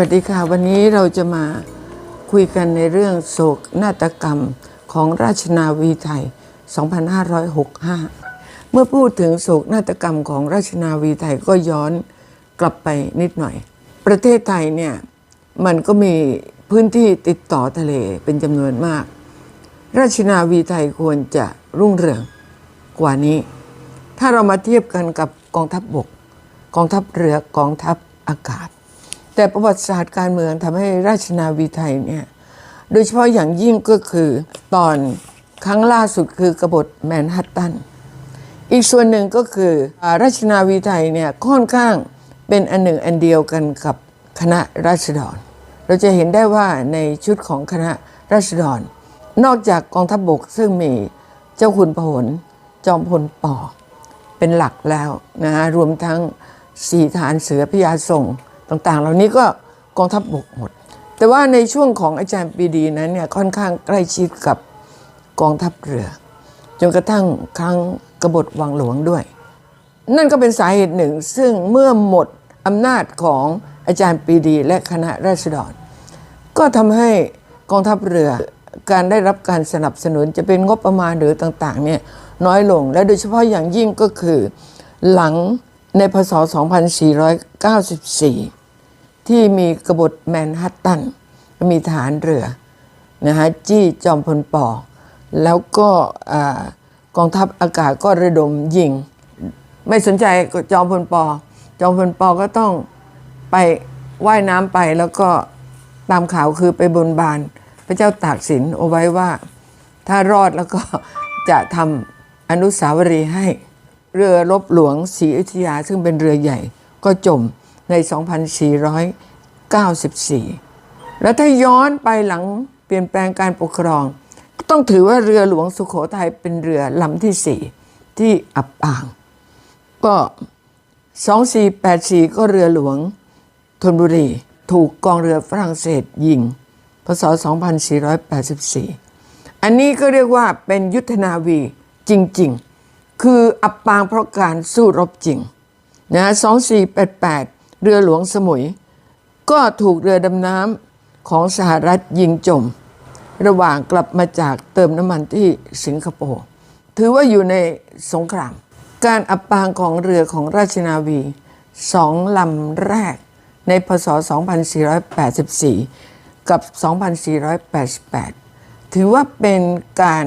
วัสดีค่ะ วันนี้เราจะมาคุยกันในเรื่องโศกนาฏกรรมของราชนาวีไทย 2565 เมื่อพูดถึงโศกนาฏกรรมของราชนาวีไทยก็ย้อนกลับไปนิดหน่อย ประเทศไทยเนี่ยมันก็มีพื้นที่ติดต่อทะเลเป็นจำนวนมาก ราชนาวีไทยควรจะรุ่งเรืองกว่านี้ ถ้าเรามาเทียบกันกับกองทัพบบก กองทัพเรือกองทัพอากาศ แต่ประวัติศาสตร์การเมืองทำให้ราชนาวีไทยเนี่ยโดยเฉพาะอย่างยิ่งก็คือตอนครั้งล่าสุดคือกบฏแมนฮัตตัน อีกส่วนหนึ่งก็คือราชนาวีไทยเนี่ยค่อนข้างเป็นอันหนึ่งอันเดียวกันกับคณะราษฎร เราจะเห็นได้ว่าในชุดของคณะราษฎร นอกจากกองทัพบบกซึ่งมีเจ้าคุณพหลจอมพลปอเป็นหลักแล้วนะฮะรวมทั้งสี่ฐานเสือพญาส่ง ต่างๆ เหล่านี้ก็กองทัพบบกหมด แต่ว่าในช่วงของอาจารย์ปีดีนั้นเนี่ยค่อนข้างใกล้ชิดกับกองทัพเรือ จนกระทั่งครั้งกบฏวังหลวงด้วย นั่นก็เป็นสาเหตุหนึ่ง ซึ่งเมื่อหมดอำนาจของอาจารย์ปีดีและคณะราษฎร ก็ทำให้กองทัพเรือการได้รับการสนับสนุนจะเป็นงบประมาณหรือต่างๆเนี่ยน้อยลงและโดยเฉพาะอย่างยิ่งก็คือหลังในพศ 2400 94 ที่มีกบฏแมนฮัตตัน มีฐานเรือนะฮะจี้จอมพลปอแล้วก็อกองทัพอากาศก็ระดมยิง ไม่สนใจจอมพลปอ จอมพลปอก็ต้องไปว่ายน้ำไปแล้วก็ตามข่าวคือไปบนบาน พระเจ้าตากสินเอาไว้ว่า ถ้ารอดแล้วก็จะทำอนุสาวรีย์ให้เรือรบหลวงศรีอยุธยาซึ่งเป็นเรือใหญ่ก็จม ใน 2494 แล้วถ้าย้อนไปหลังเปลี่ยนแปลงการปกครอง ก็ต้องถือว่าเรือหลวงสุโขทัยเป็นเรือลำที่สี่ที่อับปาง ก็ 2484 ก็เรือหลวงธนบุรี ถูกกองเรือฝรั่งเศสยิงพศ 2484 อันนี้ก็เรียกว่าเป็นยุทธนาวีจริง ๆ คืออับปางเพราะการสู้รบจริงนะ2488 เรือหลวงสมุย ก็ถูกเรือดำน้ำของสหรัฐยิงจม ระหว่างกลับมาจากเติมน้ำมันที่สิงคโปร์ถือว่าอยู่ในสงคราม การอับปางของเรือของราชนาวีสองลำแรกในพศ 2484 กับ 2488 ถือว่าเป็นการ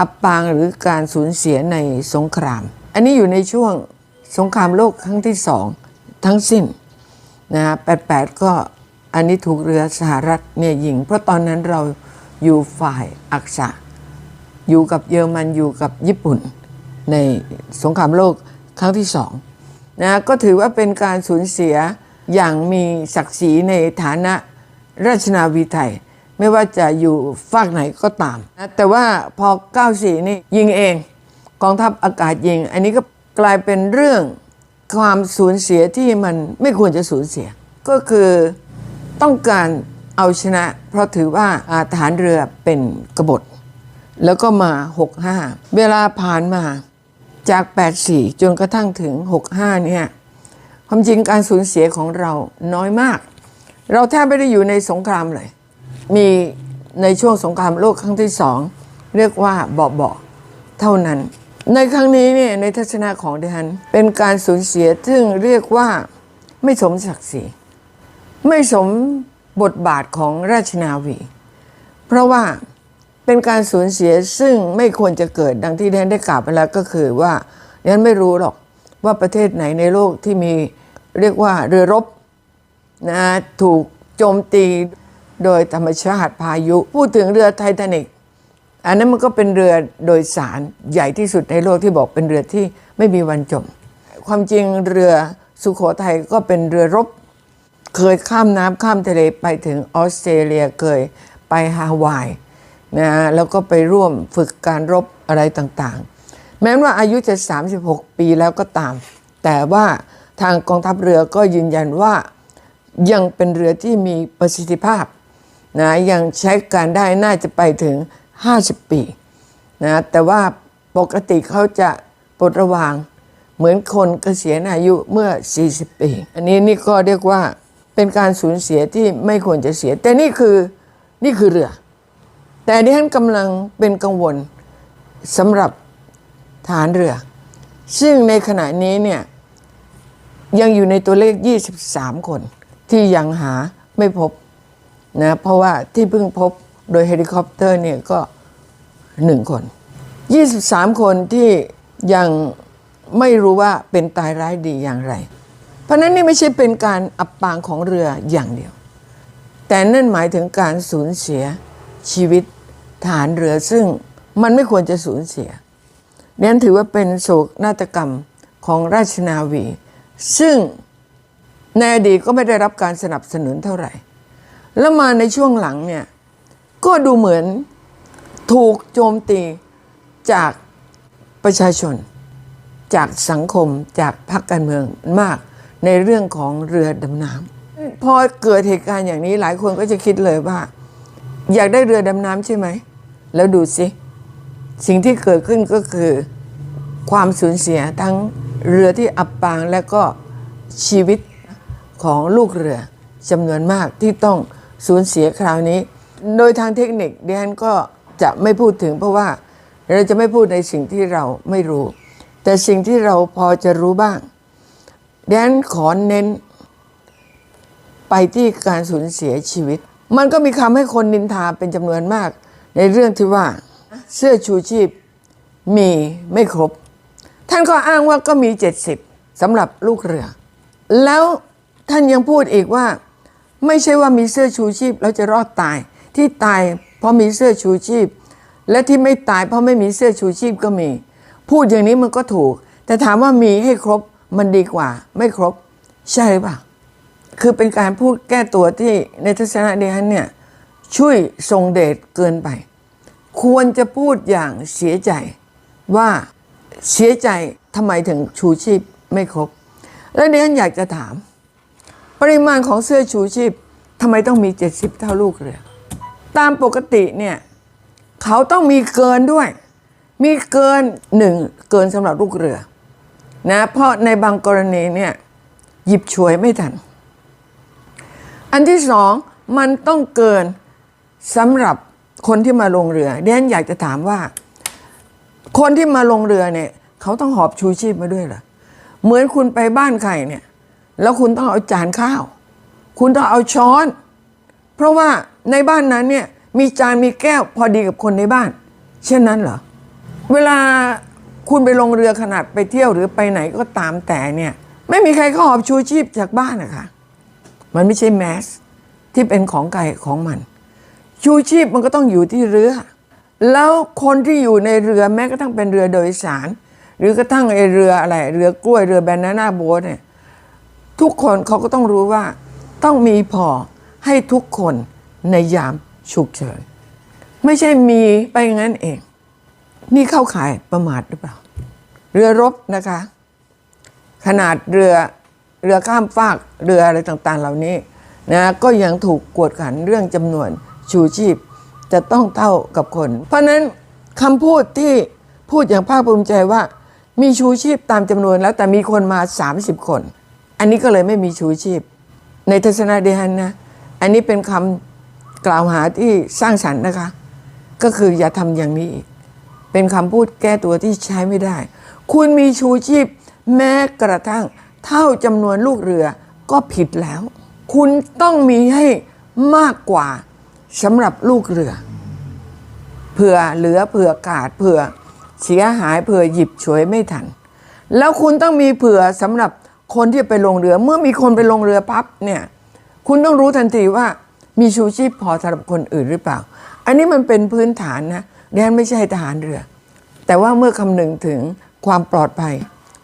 อับปางหรือการสูญเสียในสงคราม อันนี้อยู่ในช่วงสงครามโลกครั้งที่สองทั้งสิ้น นะฮะ88ก็อันนี้ถูกเรือสหรัฐเนี่ยยิง เพราะตอนนั้นเราอยู่ฝ่ายอักษะ อยู่กับเยอรมันอยู่กับญี่ปุ่น ในสงครามโลกครั้งที่สองนะก็ถือว่าเป็นการสูญเสียอย่างมีศักดิ์ศรีในฐานะราชนาวีไทย ไม่ว่าจะอยู่ฝากไหนก็ตามนะแต่ว่าพอ 94 นี่ยิงเอง กองทัพอากาศยิง อันนี้ก็กลายเป็นเรื่อง ความสูญเสียที่มันไม่ควรจะสูญเสีย ก็คือต้องการเอาชนะ เพราะถือว่าอาฐานเรือเป็นกบฏ แล้วก็มา 65 เวลาผ่านมาจาก 84 จนกระทั่งถึง 65 เนี่ยความจริงการสูญเสียของเราน้อยมาก เราแทบไม่ได้อยู่ในสงครามเลย มีในช่วงสงครามโลกครั้งที่สองเรียกว่าเบาๆเท่านั้น ในครั้งนี้เนี่ยในทัศนะของดิฉันเป็นการสูญเสียซึ่งเรียกว่าไม่สมศักดิ์ศรีไม่สมบทบาทของราชนาวี เพราะว่าเป็นการสูญเสียซึ่งไม่ควรจะเกิดดังที่แดนได้กล่าวไปแล้วก็คือว่าดิฉันไม่รู้หรอกว่าประเทศไหนในโลกที่มีเรียกว่าเรือรบนะถูกโจมตีโดยธรรมชาติพายุ พูดถึงเรือไททานิก อันนั้นมันก็เป็นเรือโดยสารใหญ่ที่สุดในโลกที่บอกเป็นเรือที่ไม่มีวันจม ความจริงเรือสุโขทัยก็เป็นเรือรบ เคยข้ามน้ำข้ามทะเลไปถึงออสเตรเลียเคยไปฮาวายนะฮะแล้วก็ไปร่วมฝึกการรบอะไรต่างๆ แม้ว่าอายุจะ 36 ปีแล้วก็ตาม แต่ว่าทางกองทัพเรือก็ยืนยันว่ายังเป็นเรือที่มีประสิทธิภาพนะยังใช้การได้น่าจะไปถึง 50 ปีนะแต่ว่าปกติเขาจะปลดระวางเหมือนคนเกษียณอายุเมื่อ 40 ปี อันนี้นี่ก็เรียกว่าเป็นการสูญเสียที่ไม่ควรจะเสีย แต่นี่คือนี่คือเรือ แต่ดิฉันกำลังเป็นกังวลสำหรับฐานเรือ ซึ่งในขณะนี้เนี่ยยังอยู่ในตัวเลข 23 คนที่ยังหาไม่พบนะเพราะว่าที่เพิ่งพบ โดยเฮลิคอปเตอร์เนี่ยก็หนึ่งคน 23 คนที่ยังไม่รู้ว่าเป็นตายร้ายดีอย่างไร เพราะนั้นนี่ไม่ใช่เป็นการอับปางของเรืออย่างเดียว แต่นั่นหมายถึงการสูญเสียชีวิตฐานเรือซึ่งมันไม่ควรจะสูญเสียนั้นถือว่าเป็นโศกนาฏกรรมของราชนาวี ซึ่งในอดีตก็ไม่ได้รับการสนับสนุนเท่าไหร่ แล้วมาในช่วงหลังเนี่ย ก็ดูเหมือนถูกโจมตีจากประชาชน จากสังคมจากพรรคการเมืองมากในเรื่องของเรือดำน้ำพอเกิดเหตุการณ์อย่างนี้หลายคนก็จะคิดเลยว่า อยากได้เรือดำน้ำใช่ไหม แล้วดูสิ สิ่งที่เกิดขึ้นก็คือความสูญเสียทั้งเรือที่อับปางและก็ชีวิตของลูกเรือจำนวนมากที่ต้องสูญเสียคราวนี้ โดยทางเทคนิคดิฉันก็จะไม่พูดถึงเพราะว่าเราจะไม่พูดในสิ่งที่เราไม่รู้ แต่สิ่งที่เราพอจะรู้บ้างดิฉันขอเน้น ไปที่การสูญเสียชีวิต มันก็มีคำให้คนนินทาเป็นจำนวนมาก ในเรื่องที่ว่าเสื้อชูชีพมีไม่ครบ ท่านก็อ้างว่าก็มี 70สำหรับลูกเรือ แล้วท่านยังพูดอีกว่า ไม่ใช่ว่ามีเสื้อชูชีพแล้วจะรอดตาย ที่ตายเพราะมีเสื้อชูชีพ และที่ไม่ตายเพราะไม่มีเสื้อชูชีพก็มี พูดอย่างนี้มันก็ถูก แต่ถามว่ามีให้ครบมันดีกว่า ไม่ครบ ใช่หรือเปล่าคือเป็นการพูดแก้ตัวที่ในทัศนะเดียนเนี่ยช่วยทรงเดชเกินไป ควรจะพูดอย่างเสียใจว่าเสียใจทำไมถึงชูชีพไม่ครบ แล้วเดียนอยากจะถาม ปริมาณของเสื้อชูชีพทำไมต้องมี 70 เท่าลูกเรือ ตามปกติเนี่ยเขาต้องมีเกินด้วย มีเกินหนึ่งเกินสำหรับลูกเรือนะเพราะในบางกรณีเนี่ยหยิบฉวยไม่ทัน อันที่สองมันต้องเกินสำหรับคนที่มาลงเรือเดนอยากจะถามว่า คนที่มาลงเรือเนี่ยเขาต้องหอบชูชีพมาด้วยเหรอเหมือนคุณไปบ้านใครเนี่ย แล้วคุณต้องเอาจานข้าว คุณต้องเอาช้อน เพราะว่าในบ้านนั้นเนี่ยมีจานมีแก้วพอดีกับคนในบ้าน เช่นนั้นเหรอ เวลาคุณไปลงเรือขนาดไปเที่ยวหรือไปไหนก็ตามแต่เนี่ยไม่มีใครเขาหอบชูชีพจากบ้านนะคะมันไม่ใช่แมสที่เป็นของไก่ของมัน ชูชีพมันก็ต้องอยู่ที่เรือ แล้วคนที่อยู่ในเรือแม้กระทั่งเป็นเรือโดยสาร หรือกระทั่งไอเรืออะไร เรือกล้วยเรือแบนาน่าโบ๊ทเนี่ยทุกคนเขาก็ต้องรู้ว่าต้องมีพอ ให้ทุกคนในยามฉุกเฉิน ไม่ใช่มีไปงั้นเอง นี่เข้าข่ายประมาทหรือเปล่า เรือรบนะคะ ขนาดเรือเรือข้ามฟากเรืออะไรต่างๆ เหล่านี้นะก็ยังถูกกวดขันเรื่องจำนวนชูชีพจะต้องเท่ากับคน เพราะนั้นคำพูดที่พูดอย่างภาคภูมิใจว่ามีชูชีพตามจำนวนแล้วแต่มีคนมา 30 คน อันนี้ก็เลยไม่มีชูชีพ ในทัศนะเดฮันนะ อันนี้เป็นคำกล่าวหาที่สร้างสรรค์นะคะ ก็คืออย่าทำอย่างนี้อีก เป็นคำพูดแก้ตัวที่ใช้ไม่ได้ คุณมีชูชีพแม้กระทั่งเท่าจำนวนลูกเรือก็ผิดแล้ว คุณต้องมีให้มากกว่าสำหรับลูกเรือเผื่อเหลือเผื่อขาดเผื่อเสียหายเผื่อหยิบฉวยไม่ทัน แล้วคุณต้องมีเผื่อสำหรับคนที่ไปลงเรือ เมื่อมีคนไปลงเรือปั๊บเนี่ย คุณต้องรู้ทันทีว่ามีชูชีพพอสำหรับคนอื่นหรือเปล่า อันนี้มันเป็นพื้นฐานนะดิฉันไม่ใช่ทหารเรือ แต่ว่าเมื่อคำนึงถึงความปลอดภัย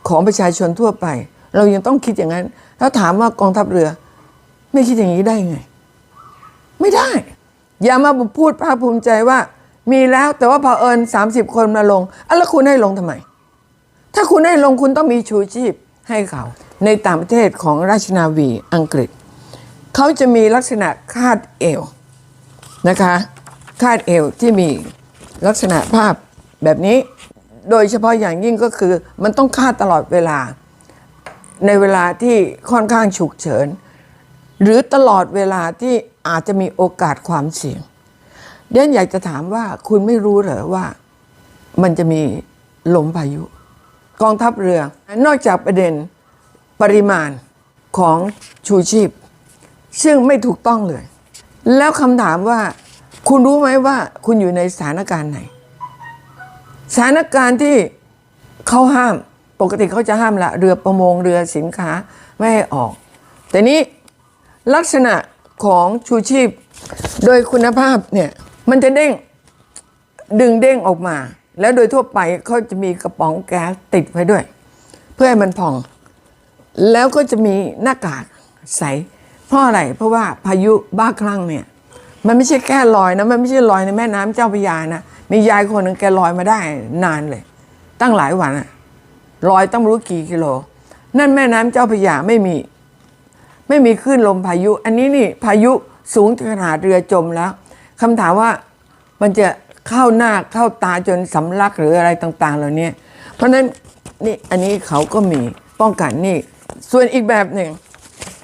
ของประชาชนทั่วไป เรายังต้องคิดอย่างนั้น แล้วถามว่ากองทัพเรือ ไม่คิดอย่างนี้ได้ไง ไม่ได้ อย่ามาพูดภาคภูมิใจว่า มีแล้วแต่ว่าพอเอิญ30 คนมาลงอแล้วคุณให้ลงทำไม ถ้าคุณให้ลงคุณต้องมีชูชีพให้เขา ในต่างประเทศของราชนาวีอังกฤษ เขาจะมีลักษณะคาดเอวนะคะ คาดเอวที่มีลักษณะภาพแบบนี้ โดยเฉพาะอย่างยิ่งก็คือมันต้องคาดตลอดเวลา ในเวลาที่ค่อนข้างฉุกเฉิน หรือตลอดเวลาที่อาจจะมีโอกาสความเสี่ยงเดนอยากจะถามว่าคุณไม่รู้เหรอว่ามันจะมีลมพายุ กองทัพเรือ นอกจากประเด็นปริมาณของชูชีพ ซึ่งไม่ถูกต้องเลย แล้วคำถามว่า คุณรู้ไหมว่า คุณอยู่ในสถานการณ์ไหน สถานการณ์ที่เขาห้ามปกติเขาจะห้ามละเรือประมงเรือสินค้าไม่ให้ออก แต่นี้ลักษณะของชูชีพ โดยคุณภาพเนี่ยมันจะเด้งดึงเด้งออกมา แล้วโดยทั่วไปเขาจะมีกระป๋องแก๊สติดไว้ด้วย เพื่อให้มันพอง แล้วก็จะมีหน้ากากใส เพราะอะไรเพราะว่าพายุบ้าคลั่งเนี่ย มันไม่ใช่แค่ลอยนะมันไม่ใช่ลอยในแม่น้ำเจ้าพระยานะมียายคนหนึ่งแกลอยมาได้นานเลย ตั้งหลายวันอะลอยต้องรู้กี่กิโล นั่นแม่น้ำเจ้าพระยาไม่มี ไม่มีคลื่นลมพายุ อันนี้นี่พายุสูงถึงขนาดเรือจมแล้วคำถามว่ามันจะเข้าหน้าเข้าตาจนสำลักหรืออะไรต่าง ๆ เหล่านี้เพราะฉะนั้นนี่อันนี้เขาก็มีป้องกันนี่ ส่วนอีกแบบหนึ่ง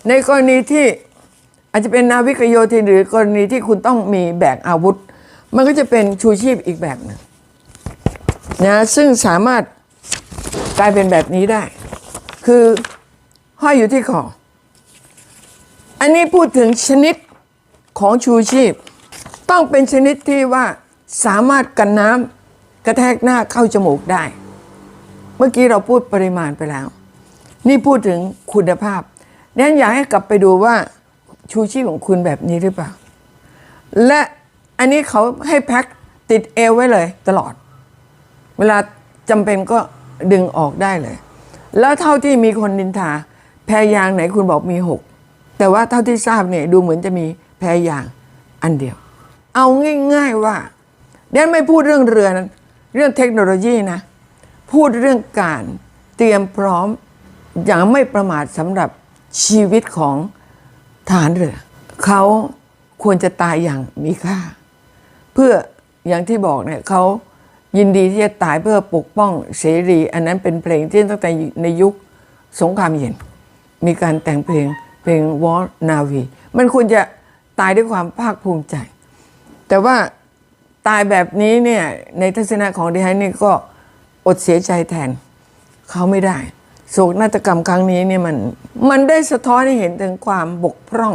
ในกรณีที่อาจจะเป็นนาวิกโยธินหรือกรณีที่คุณต้องมีแบกอาวุธ มันก็จะเป็นชูชีพอีกแบบหนึ่งนะซึ่งสามารถกลายเป็นแบบนี้ได้ คือห้อยอยู่ที่คออันนี้พูดถึงชนิดของชูชีพ ต้องเป็นชนิดที่ว่าสามารถกันน้ำกระแทกหน้าเข้าจมูกได้ เมื่อกี้เราพูดปริมาณไปแล้ว นี่พูดถึงคุณภาพ นั้นอยากให้กลับไปดูว่าชูชีพของคุณแบบนี้หรือเปล่า และอันนี้เขาให้แพ็คติดเอวไว้เลยตลอด เวลาจำเป็นก็ดึงออกได้เลย แล้วเท่าที่มีคนนินทา แพรยางไหนคุณบอกมีหกแต่ว่าเท่าที่ทราบเนี่ยดูเหมือนจะมีแพรยางอันเดียว เอาง่าย ๆว่าเดนไม่พูดเรื่องเรือนะเรื่องเทคโนโลยีนะ พูดเรื่องการเตรียมพร้อมอย่างไม่ประมาทสำหรับ ชีวิตของทหารเรือเขาควรจะตายอย่างมีค่า เพื่ออย่างที่บอกเนี่ยเขายินดีที่จะตายเพื่อปกป้องเสรี อันนั้นเป็นเพลงที่ตั้งแต่ในยุคสงครามเย็น มีการแต่งเพลงเพลงวอร์นาวีมันควรจะตายด้วยความภาคภูมิใจ แต่ว่าตายแบบนี้เนี่ยในทัศนะของดิฉันนี่ก็อดเสียใจแทนเขาไม่ได้ โศกนาฏกรรมครั้งนี้เนี่ยมันมันได้สะท้อนให้เห็นถึงความบกพร่อง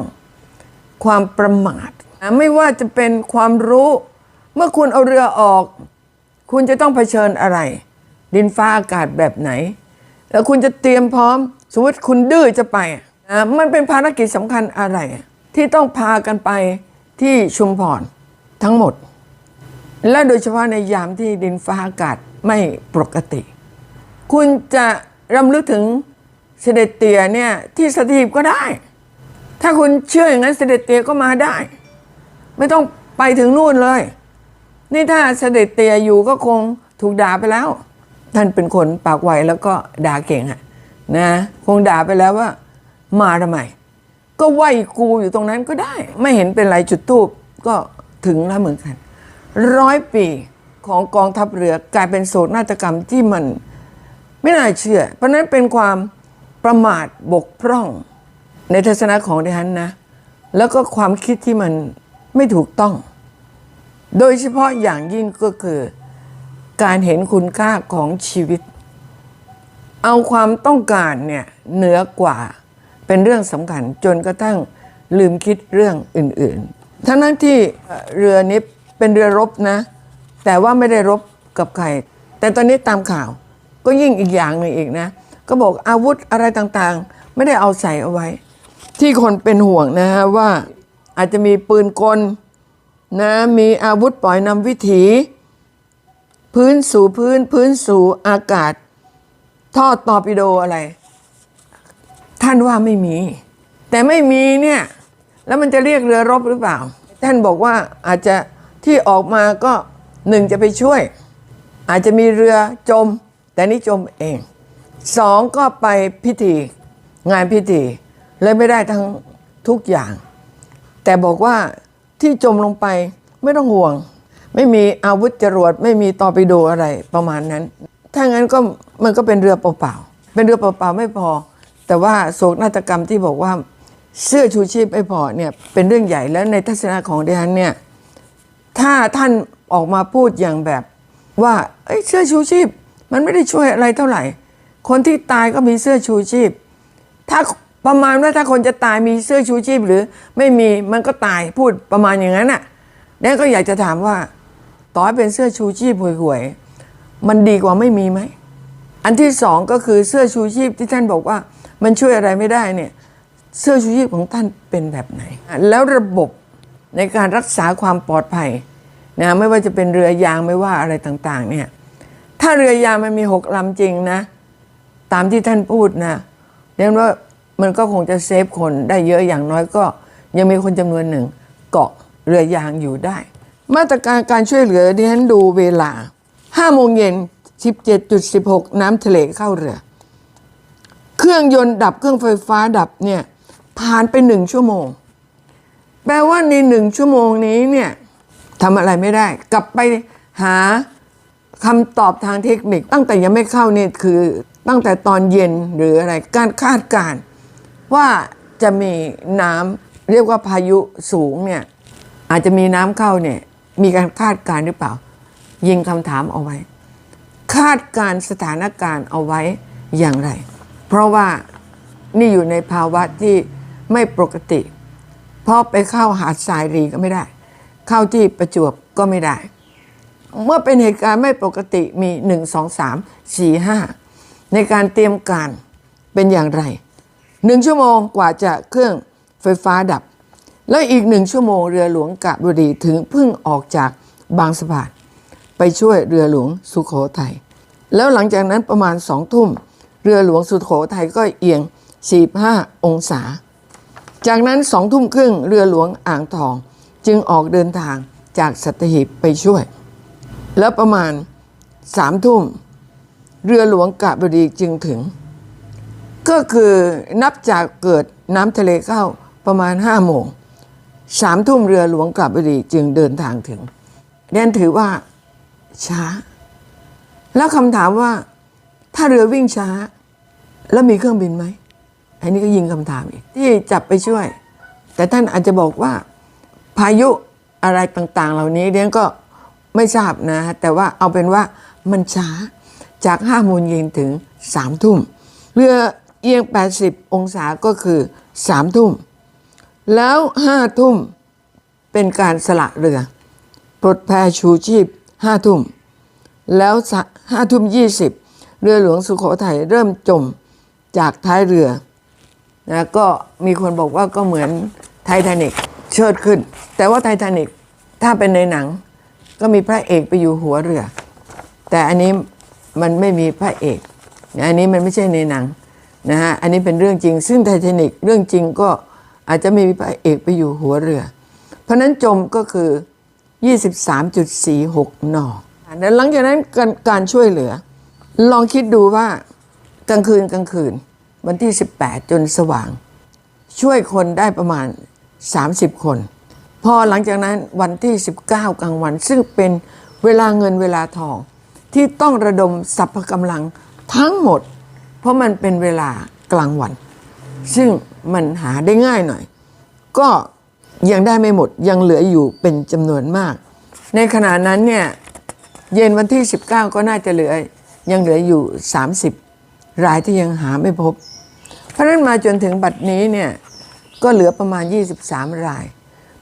ความประมาทนะไม่ว่าจะเป็นความรู้ เมื่อคุณเอาเรือออก คุณจะต้องเผชิญอะไร ดินฟ้าอากาศแบบไหน แล้วคุณจะเตรียมพร้อม สมมติคุณดื้อจะไปอะมันเป็นภารกิจสำคัญอะไร ที่ต้องพากันไปที่ชุมพรทั้งหมด และโดยเฉพาะในยามที่ดินฟ้าอากาศไม่ปกติ คุณจะ รำลึกถึงเสด็จเตี่ยเนี่ยที่สถีบก็ได้ ถ้าคุณเชื่ออย่างนั้นเสด็จเตี่ยก็มาได้ ไม่ต้องไปถึงนู่นเลย นี่ถ้าเสด็จเตี่ยอยู่ก็คงถูกด่าไปแล้ว ท่านเป็นคนปากไวแล้วก็ด่าเก่งอะนะคงด่าไปแล้วว่า มาทำไม ก็ไหวกูอยู่ตรงนั้นก็ได้ ไม่เห็นเป็นไรจุดทูบก็ถึงแล้วเหมือนกันร้อยปีของกองทัพเรือกลายเป็นโศกนาฏกรรมที่มัน ไม่น่าเชื่อ เพราะนั้นเป็นความประมาทบกพร่อง ในทัศนะของดิฉันนะ แล้วก็ความคิดที่มันไม่ถูกต้อง โดยเฉพาะอย่างยิ่งก็คือ การเห็นคุณค่าของชีวิต เอาความต้องการเนี่ยเหนือกว่าเป็นเรื่องสำคัญจนกระทั่งลืมคิดเรื่องอื่นๆ ทั้งนั้นที่เรือนี้เป็นเรือรบนะ แต่ว่าไม่ได้รบกับใคร แต่ตอนนี้ตามข่าว ก็ยิ่งอีกอย่างหนึ่งอีกนะ ก็บอกอาวุธอะไรต่างๆ ไม่ได้เอาใส่เอาไว้ ที่คนเป็นห่วงนะฮะว่าอาจจะมีปืนกลนะมีอาวุธปล่อยนำวิถี พื้นสู่พื้นพื้นสู่อากาศท่อตอร์ปิโดอะไร ท่านว่าไม่มี แต่ไม่มีเนี่ยแล้วมันจะเรียกเรือรบหรือเปล่า ท่านบอกว่าอาจจะที่ออกมาก็หนึ่งจะไปช่วย อาจจะมีเรือจม แต่นี่จมเองสองก็ไปพิธีงานพิธี เลยไม่ได้ทั้งทุกอย่าง แต่บอกว่าที่จมลงไปไม่ต้องห่วง ไม่มีอาวุธจรวด ไม่มีตอร์ปิโดอะไรประมาณนั้น ถ้างั้นก็มันก็เป็นเรือเปล่าๆเป็นเรือเปล่าๆไม่พอ แต่ว่าโศกนาฏกรรมที่บอกว่าเสื้อชูชีพไม่พอเนี่ยเป็นเรื่องใหญ่แล้วในทัศนะของดิฉันเนี่ยถ้าท่านออกมาพูดอย่างแบบว่าเอ้เสื้อชูชีพ มันไม่ได้ช่วยอะไรเท่าไหร่ คนที่ตายก็มีเสื้อชูชีพ ถ้าประมาณว่าถ้าคนจะตายมีเสื้อชูชีพ หรือไม่มีมันก็ตายพูดประมาณอย่างนั้นน่ะแล้วก็อยากจะถามว่า ต่อให้เป็นเสื้อชูชีพห่วยๆมันดีกว่าไม่มีไหมอันที่สองก็คือเสื้อชูชีพที่ท่านบอกว่า มันช่วยอะไรไม่ได้เนี่ยเสื้อชูชีพของท่านเป็นแบบไหน แล้วระบบในการรักษาความปลอดภัยนะไม่ว่าจะเป็นเรือยางไม่ว่าอะไรต่างๆเนี่ย ถ้าเรือยางมันมีหกลำจริงนะ ตามที่ท่านพูดนะเรียนว่ามันก็คงจะเซฟคนได้เยอะอย่างน้อยก็ ยังมีคนจำนวนหนึ่งเกาะเรือยางอยู่ได้ มาตรการการช่วยเหลือดิฉันดูเวลา5โมงเย็น 17.16 น้ำทะเลเข้าเรือ เครื่องยนต์ดับเครื่องไฟฟ้าดับเนี่ยผ่านไปหนึ่งชั่วโมง แปลว่าในหนึ่งชั่วโมงนี้เนี่ยทำอะไรไม่ได้ กลับไปหา คำตอบทางเทคนิค ตั้งแต่ยังไม่เข้านี่คือตั้งแต่ตอนเย็นหรืออะไรการคาดการณ์ว่าจะมีน้ำเรียกว่าพายุสูงเนี่ยอาจจะมีน้ำเข้าเนี่ยมีการคาดการณ์หรือเปล่า ยิงคำถามเอาไว้ คาดการสถานการณ์เอาไว้อย่างไร เพราะว่านี่อยู่ในภาวะที่ไม่ปกติ เพราะไปเข้าหาดทรายรีก็ไม่ได้ เข้าที่ประจวบก็ไม่ได้ เมื่อเป็นเหตุการณ์ไม่ปกติมี 1 2 3 4 5 ในการเตรียมการเป็นอย่างไรหนึ่งชั่วโมงกว่าจะเครื่องไฟฟ้าดับ แล้วอีกหนึ่งชั่วโมงเรือหลวงกะบุรีถึงพิ่งออกจากบางสะพานไปช่วยเรือหลวงสุขโขทัยแล้วหลังจากนั้นประมาณสองทุ่ม เรือหลวงสุโขทัยก็เอียง 45 องศา จากนั้นสองทุ่มครึ่งเรือหลวงอ่างทองจึงออกเดินทางจากสัตหีบไปช่วย แล้วประมาณสามทุ่ม เรือหลวงกะบดีจึงถึง ก็คือนับจากเกิดน้ำทะเลเข้าประมาณห้าโมงสามทุ่มเรือหลวงกะบดีจึงเดินทางถึงเรียนถือว่าช้า แล้วคำถามว่า ถ้าเรือวิ่งช้า แล้วมีเครื่องบินไหมอันนี้ก็ยิงคำถามอีกที่จับไปช่วย แต่ท่านอาจจะบอกว่าพายุอะไรต่างๆ เหล่านี้เรียนก็ ไม่ทราบนะ แต่ว่าเอาเป็นว่ามันช้าจากห้าโมงเย็นถึงสามทุ่ม เรือเอียง 80 องศาก็คือสามทุ่ม แล้วห้าทุ่มเป็นการสละเรือ ปลดแพชูชีพห้าทุ่ม แล้วห้าทุ่มยี่สิบเรือหลวงสุโขทัยเริ่มจมจากท้ายเรือนะก็มีคนบอกว่าก็เหมือนไททานิกเชิดขึ้น แต่ว่าไททานิกถ้าเป็นในหนัง ก็มีพระเอกไปอยู่หัวเรือ แต่อันนี้มันไม่มีพระเอกอันนี้มันไม่ใช่ในหนังนะฮะอันนี้เป็นเรื่องจริง ซึ่งไททานิกเรื่องจริงก็อาจจะไม่มีพระเอกไปอยู่หัวเรือ เพราะฉะนั้นจมก็คือ 23.46 นอแล้วหลังจากนั้นการการช่วยเหลือ ลองคิดดูว่ากลางคืนกลางคืน วันที่ 18 จนสว่าง ช่วยคนได้ประมาณ 30 คน พอหลังจากนั้นวันที่ 19 กลางวัน ซึ่งเป็นเวลาเงินเวลาทอง ที่ต้องระดมสรรพกำลังทั้งหมด เพราะมันเป็นเวลากลางวัน ซึ่งมันหาได้ง่ายหน่อย ก็ยังได้ไม่หมดยังเหลืออยู่เป็นจำนวนมาก ในขณะนั้นเนี่ยเย็นวันที่ 19 ก็น่าจะเหลือ ยังเหลืออยู่ 30 รายที่ยังหาไม่พบ เพราะนั้นมาจนถึงบัดนี้เนี่ยก็เหลือประมาณ 23 ราย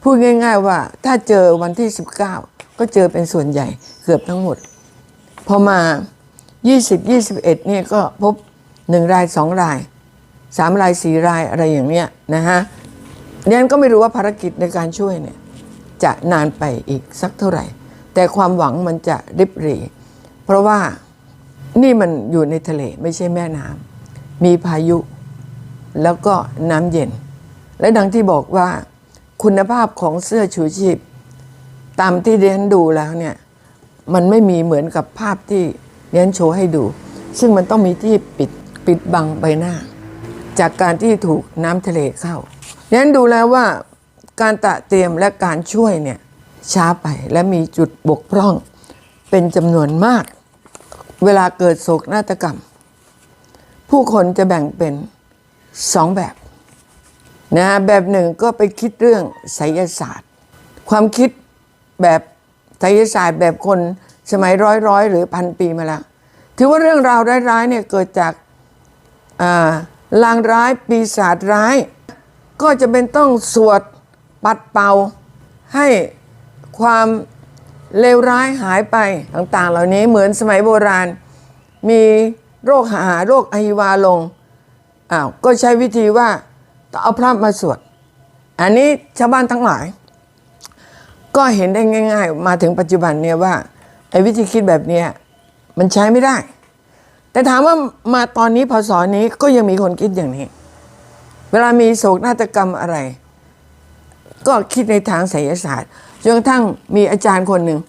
พูดง่ายๆว่าถ้าเจอวันที่ 19 ก็เจอเป็นส่วนใหญ่เกือบทั้งหมด พอมา 20 21เนี่ยก็พบ 1 ราย 2 ราย 3 ราย 4 รายอะไรอย่างเนี้ยนะฮะเนี่ยก็ไม่รู้ว่าภารกิจในการช่วยเนี่ยจะนานไปอีกสักเท่าไหร่ แต่ความหวังมันจะริบหรี่ เพราะว่านี่มันอยู่ในทะเลไม่ใช่แม่น้ำมีพายุ แล้วก็น้ำเย็น และดังที่บอกว่า คุณภาพของเสื้อชูชีพ ตามที่เรียนดูแล้วเนี่ยมันไม่มีเหมือนกับภาพที่เรียนโชว์ให้ดู ซึ่งมันต้องมีที่ปิดปิดบังใบหน้า จากการที่ถูกน้ำทะเลเข้าเรียนดูแล้วว่าการตะเตรียมและการช่วยเนี่ยช้าไปและมีจุดบกพร่องเป็นจำนวนมาก เวลาเกิดโศกนาฏกรรม ผู้คนจะแบ่งเป็นสองแบบ นะฮะแบบหนึ่งก็ไปคิดเรื่องไสยศาสตร์ ความคิดแบบไสยศาสตร์แบบคนสมัยร้อยร้อยหรือพันปีมาแล้ว ถือว่าเรื่องราวร้ายๆเนี่ยเกิดจากลางร้ายปีศาจร้าย ก็จะเป็นต้องสวดปัดเป่าให้ความเลวร้ายหายไปต่างๆ เหล่านี้เหมือนสมัยโบราณ มีโรคหาโรคอหิวาลงอ้าวก็ใช้วิธีว่า ต้องเอาพระมาสวด อันนี้ชาวบ้านทั้งหลาย ก็เห็นได้ง่าย ๆ มาถึงปัจจุบันเนี่ยว่าไอ้วิธีคิดแบบเนี้ยมันใช้ไม่ได้ แต่ถามว่ามาตอนนี้พศนี้ก็ยังมีคนคิดอย่างนี้ เวลามีโศกนาฏกรรมอะไร ก็คิดในทางไสยศาสตร์จนกระทั่งมีอาจารย์คนหนึ่ง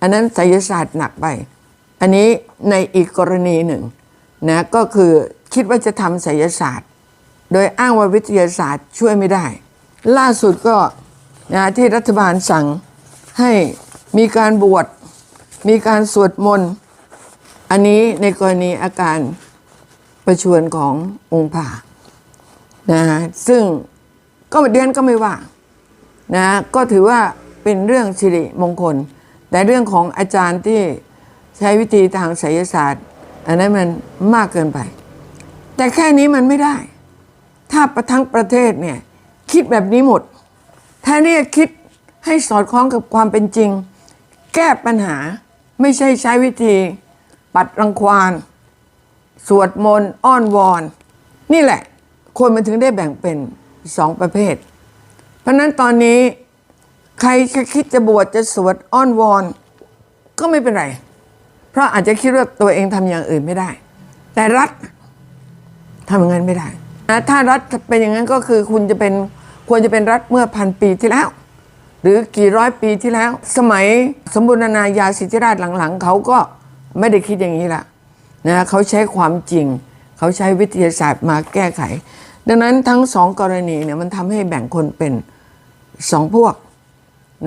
อันนั้นไสยศาสตร์หนักไป อันนี้ในอีกกรณีหนึ่งนะก็คือคิดว่าจะทำไสยศาสตร์ โดยอ้างว่าวิทยาศาสตร์ช่วยไม่ได้ ล่าสุดก็นะที่รัฐบาลสั่งให้มีการบวชมีการสวดมนต์อันนี้ในกรณีอาการประชวนขององค์ผ่านะฮะซึ่งก็เดือนก็ไม่ว่านะก็ถือว่าเป็นเรื่องสิริมงคล แต่เรื่องของอาจารย์ที่ใช้วิธีทางไสยศาสตร์ อันนั้นมันมากเกินไป แต่แค่นี้มันไม่ได้ ถ้าประทั้งประเทศเนี่ยคิดแบบนี้หมดแทนที่จะคิดให้สอดคล้องกับความเป็นจริง แก้ปัญหาไม่ใช่ใช้วิธี ปัดรังควานสวดมนต์อ้อนวอน นี่แหละ คนมันถึงได้แบ่งเป็นสองประเภท เพราะนั้นตอนนี้ใครคิดจะบวชจะสวดอ้อนวอน ก็ไม่เป็นไร เพราะอาจจะคิดว่าตัวเองทำอย่างอื่นไม่ได้ แต่รัฐทำอย่างนั้นไม่ได้ นะถ้ารัฐเป็นอย่างนั้นก็คือคุณจะเป็นควรจะเป็นรัฐเมื่อพันปีที่แล้ว หรือกี่ร้อยปีที่แล้ว สมัยสมบูรณาญาสิทธิราชหลังๆ เขาก็ไม่ได้คิดอย่างนี้ละนะเขาใช้ความจริง เขาใช้วิทยาศาสตร์มาแก้ไข ดังนั้นทั้งสองกรณีเนี่ยมันทำให้แบ่งคนเป็นสองพวก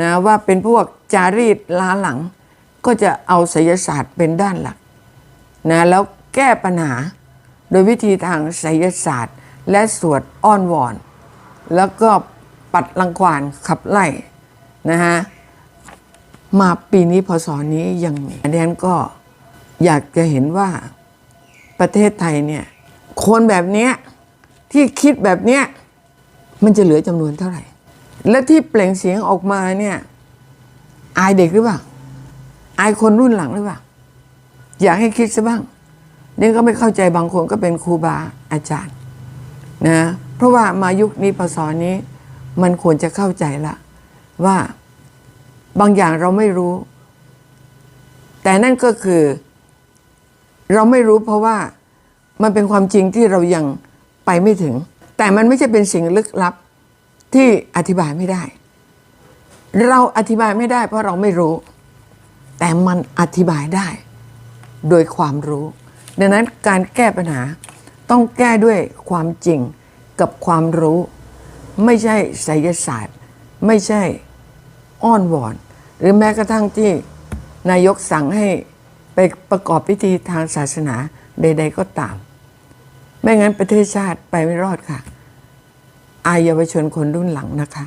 นะว่าเป็นพวกจารีตล้าหลัง ก็จะเอาไสยศาสตร์เป็นด้านหลักนะแล้วแก้ปัญหาโดยวิธีทางไสยศาสตร์ และสวดอ้อนวอน แล้วก็ปัดรังควานขับไล่นะฮะมาปีนี้พศนี้ยังมีอันนั้นก็อยากจะเห็นว่าประเทศไทยเนี่ย คนแบบเนี้ยที่คิดแบบเนี้ยมันจะเหลือจำนวนเท่าไหร่ และที่เปล่งเสียงออกมาเนี่ยอายเด็กหรือเปล่าอายคนรุ่นหลังหรือเปล่าอยากให้คิดซะบ้างนี่ก็ไม่เข้าใจบางคนก็เป็นครูบาอาจารย์ นะเพราะว่ามายุคนี้พศนี้ มันควรจะเข้าใจละว่าบางอย่างเราไม่รู้ แต่นั่นก็คือ เราไม่รู้เพราะว่ามันเป็นความจริงที่เรายังไปไม่ถึง แต่มันไม่ใช่เป็นสิ่งลึกลับที่อธิบายไม่ได้ เราอธิบายไม่ได้ เพราะเราไม่รู้ แต่มันอธิบายได้ โดยความรู้ ดังนั้นการแก้ปัญหา ต้องแก้ด้วยความจริงกับความรู้ ไม่ใช่ไสยศาสตร์ ไม่ใช่อ้อนวอน หรือแม้กระทั่งที่นายกสั่งให้ไปประกอบพิธีทางศาสนาใด ๆ ก็ตาม ไม่งั้นประเทศชาติไปไม่รอดค่ะ อายเยาวชนคนรุ่นหลังนะคะ